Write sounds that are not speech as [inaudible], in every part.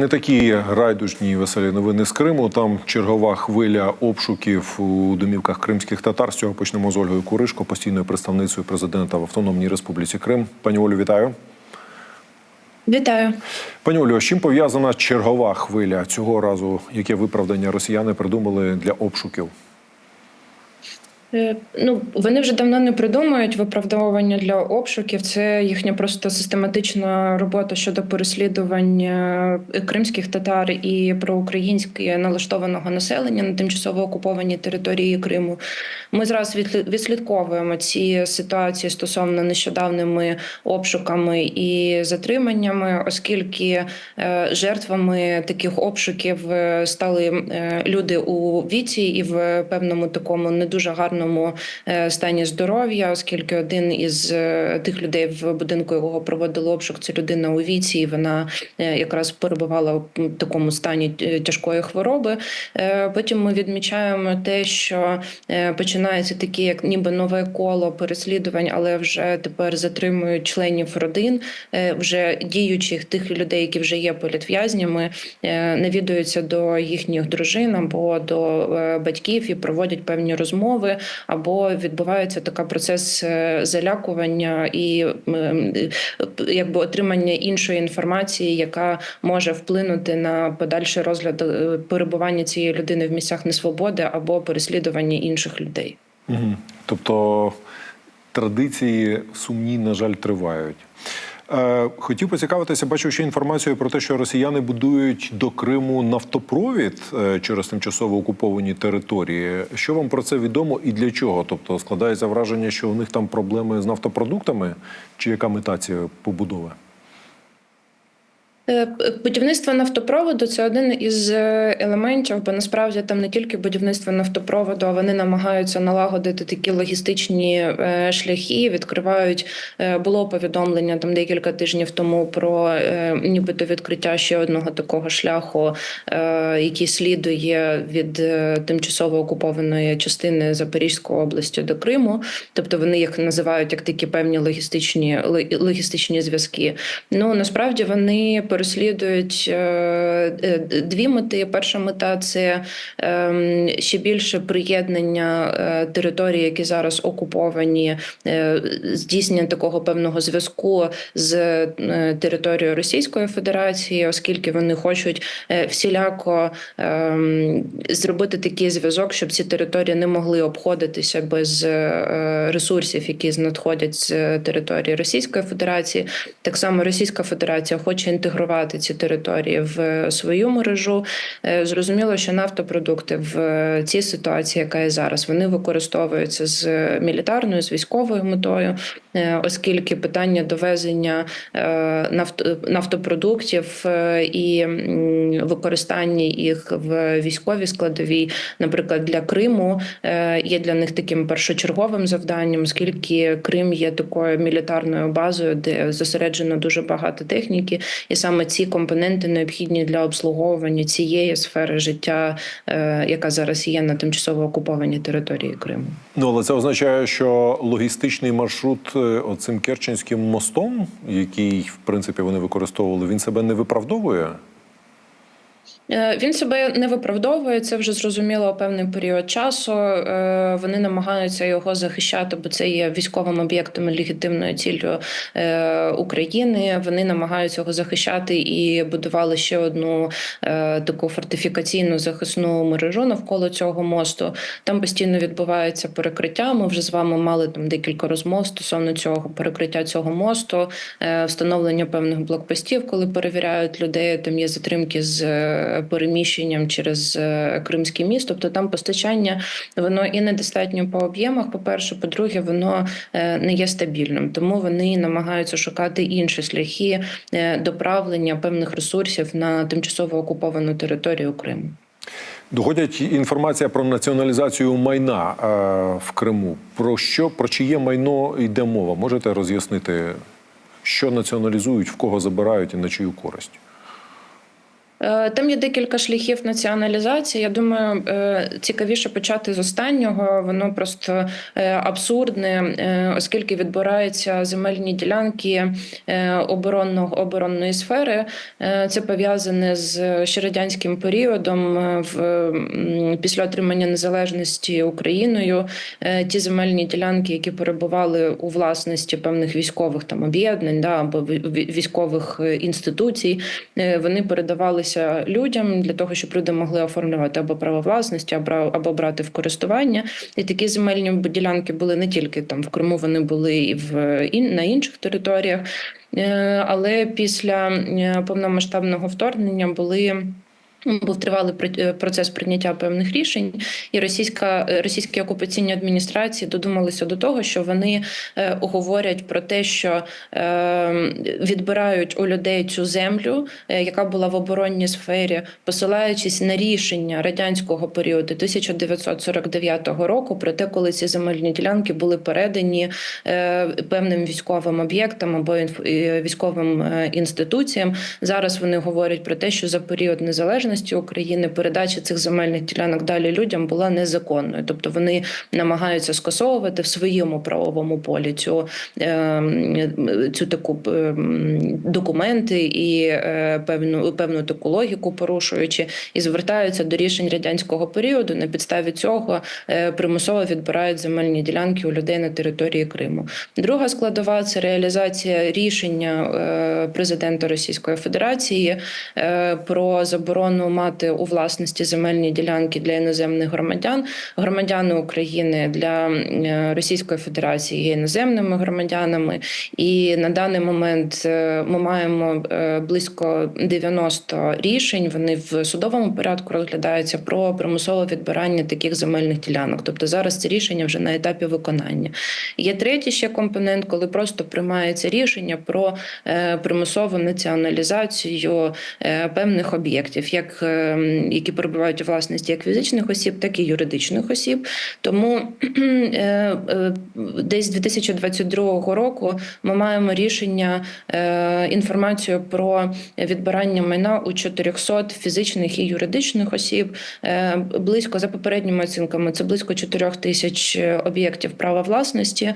не такі райдужні і веселі новини з Криму. Там чергова хвиля обшуків у домівках кримських татар. З цього почнемо з Ольгою Куришко, постійною представницею президента в Автономній Республіці Крим. Пані Олю, вітаю. Вітаю. Пані Олю, з чим пов'язана чергова хвиля цього разу? Яке виправдання росіяни придумали для обшуків? Е, Ну вони вже давно не придумують виправдовування для обшуків. Це їхня просто систематична робота щодо переслідування кримських татар і проукраїнське налаштованого населення на тимчасово окупованій території Криму. Ми зараз відслід- відслідковуємо ці ситуації стосовно нещодавними обшуками і затриманнями, оскільки е, жертвами таких обшуків е, стали люди у віці і в певному такому не дуже гарному е, стані здоров'я, оскільки один із е, тих людей в будинку, якого проводили обшук, це людина у віці, і вона е, якраз перебувала в такому стані тяжкої хвороби. Потім ми відмічаємо те, що починається таке, як ніби нове коло переслідувань, але вже тепер затримують членів родин, вже діючих тих людей, які вже є політв'язнями, навідуються до їхніх дружин або до батьків і проводять певні розмови, або відбувається така процес е, залякування і е, якби отримання іншої інформації, яка може вплинути на подальший розгляд е, перебування цієї людини в місцях несвободи або переслідування інших людей. Угу. Тобто традиції сумні, на жаль, тривають. Е, Хотів поцікавитися, бачив ще інформацію про те, що росіяни будують до Криму нафтопровід е, через тимчасово окуповані території. Що вам про це відомо і для чого? Тобто складається враження, що у них там проблеми з нафтопродуктами, чи яка мета цієї побудови? Е, Будівництво нафтопроводу це один із е, елементів, бо насправді там не тільки будівництво нафтопроводу, а вони намагаються налагодити такі логістичні е, шляхи. Відкривають було повідомлення там декілька тижнів тому про нібито відкриття ще одного такого шляху, який слідує від тимчасово окупованої частини Запорізької області до Криму. Тобто вони їх називають як такі певні логістичні логістичні зв'язки. Ну насправді вони переслідують е, е, дві мети. Перша мета це е, ще більше приєднання е, територій, які зараз окуповані, здійснення такого певного зв'язку з територією Російської Федерації, оскільки вони хочуть всіляко е, зробити такий зв'язок, щоб ці території не могли обходитися без ресурсів, які надходять з території Російської Федерації. Так само Російська Федерація хоче інтегрувати ці території в свою мережу. Е, Зрозуміло, що нафтопродукти в цій ситуації, яка є зараз, вони використовуються з мілітарною, з військовою метою, е, оскільки питання довезення е, нафтопродуктів е, і використання їх в військовій складовій, наприклад, для Криму е, є для них таким першочерговим завданням, оскільки Крим є такою мілітарною базою, де зосереджено дуже багато техніки, і саме ці компоненти необхідні для обслуговування цієї сфери життя, е, яка зараз є на тимчасово окупованій території Криму. Ну, але це означає, що логістичний маршрут е, оцим Керченським мостом, який в принципі вони використовували, він себе не виправдовує. Е, Він себе не виправдовує. Це вже зрозуміло певний період часу. Е, Вони намагаються його захищати, бо це є військовим об'єктом легітимною ціллю е, України. Вони намагаються його захищати і будували ще одну таку фортифікаційну захисну мережу навколо цього мосту. Там постійно відбувається перекриття. Ми вже з вами мали там декілька розмов стосовно цього перекриття цього мосту, встановлення певних блокпостів, коли перевіряють людей. Там є затримки з переміщенням через е, Кримський міст. Тобто там постачання воно і недостатньо по об'ємах. По перше, по-друге, воно е, не є стабільним, тому вони намагаються шукати інші шляхи е, доправлення певних ресурсів на тимчасово окуповану територію Криму. Доходять інформація про націоналізацію майна в Криму. Про що про чиє майно йде мова? Можете роз'яснити, що націоналізують, в кого забирають і на чию користь? Е, Там є декілька шляхів націоналізації. Я думаю, е, цікавіше почати з останнього. Воно просто е, абсурдне, оскільки відбираються земельні ділянки оборонного оборонної сфери. Це пов'язане з ще радянським періодом в після отримання незалежності Україною. Ті земельні ділянки, які перебували у власності певних військових там об'єднань, да або ві- ві- військових інституцій, вони передавалися людям для того, щоб люди могли оформлювати або право власності, або брати в користування. І такі земельні ділянки були не тільки там в Криму, вони були і в ін- на інших територіях. Е, Але після е, повномасштабного вторгнення були. Був тривалий е, процес прийняття певних рішень, і російська е, російські окупаційні адміністрації додумалися до того, що вони е, говорять про те, що е, відбирають у людей цю землю, е, яка була в оборонній сфері, посилаючись на рішення радянського періоду 1949 року, про те, коли ці земельні ділянки були передані е, певним військовим об'єктам або інф- е, військовим е, інституціям. Зараз вони говорять про те, що за період незалежності України передача цих земельних ділянок далі людям була незаконною, тобто вони намагаються скасовувати в своєму правовому полі цю, е, цю таку е, документи і е, певну певну таку логіку порушуючи, і звертаються до рішень радянського періоду. На підставі цього е, примусово відбирають земельні ділянки у людей на території Криму. Друга складова це реалізація рішення е, президента Російської Федерації про заборону мати у власності земельні ділянки для іноземних громадян. Громадяни України для е, Російської Федерації є іноземними громадянами, і на даний момент е, ми маємо е, близько 90 рішень. Вони в судовому порядку розглядаються про примусове відбирання таких земельних ділянок. Тобто зараз це рішення вже на етапі виконання. Є третій ще компонент, коли просто приймається рішення про примусову націоналізацію певних об'єктів, як е, м, які перебувають у власності як фізичних осіб, так і юридичних осіб. Тому [clears throat] е, е, десь з 2022 року ми маємо рішення е, інформацію про відбирання майна у 400 фізичних і юридичних осіб. Близько за попередніми оцінками це близько 4 тисяч об'єктів права власності.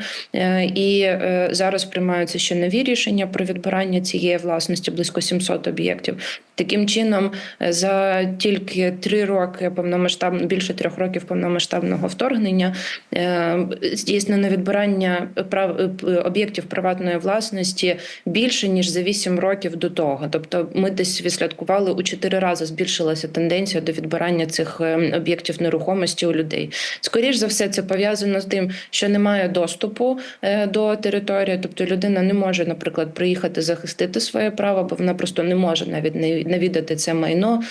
І зараз приймаються ще нові рішення про відбирання цієї власності близько 700 об'єктів. Таким чином, е, за тільки три роки повномасштабно більше трьох років повномасштабного вторгнення е, здійснено відбирання прав е, об'єктів приватної власності більше ніж за вісім років до того. Тобто, ми десь відслідкували у чотири рази збільшилася тенденція до відбирання цих е, об'єктів нерухомості у людей. Скоріш за все, це пов'язано з тим, що немає доступу до території, тобто людина не може, наприклад, приїхати захистити своє право, бо вона просто не може навіть навідати це майно,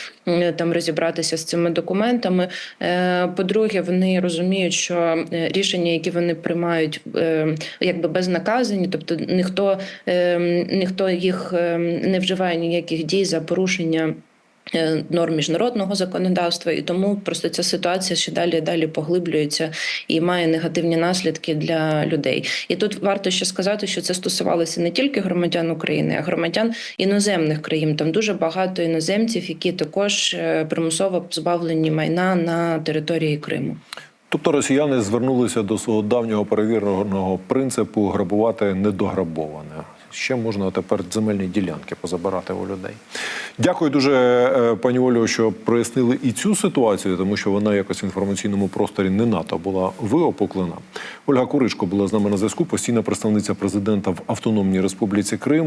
там розібратися з цими документами. Е, По-друге, вони розуміють, що е, рішення, які вони приймають, е, якби безнаказані, тобто ніхто, е, ніхто їх е, не вживає ніяких дій за порушення. Е, Норм міжнародного законодавства, і тому просто ця ситуація ще далі далі поглиблюється і має негативні наслідки для людей. І тут варто ще сказати, що це стосувалося не тільки громадян України, а громадян іноземних країн. Там дуже багато іноземців, які також е, примусово позбавлені майна на території Криму. Тобто росіяни звернулися до свого давнього перевіреного принципу грабувати недограбоване. Ще можна тепер земельні ділянки позабирати у людей. Дякую дуже, е, пані Олю, що прояснили і цю ситуацію, тому що вона якось в інформаційному просторі не НАТО була виопуклена. Ольга Куричко була з нами на зв'язку, постійна представниця президента в Автономній Республіці Крим.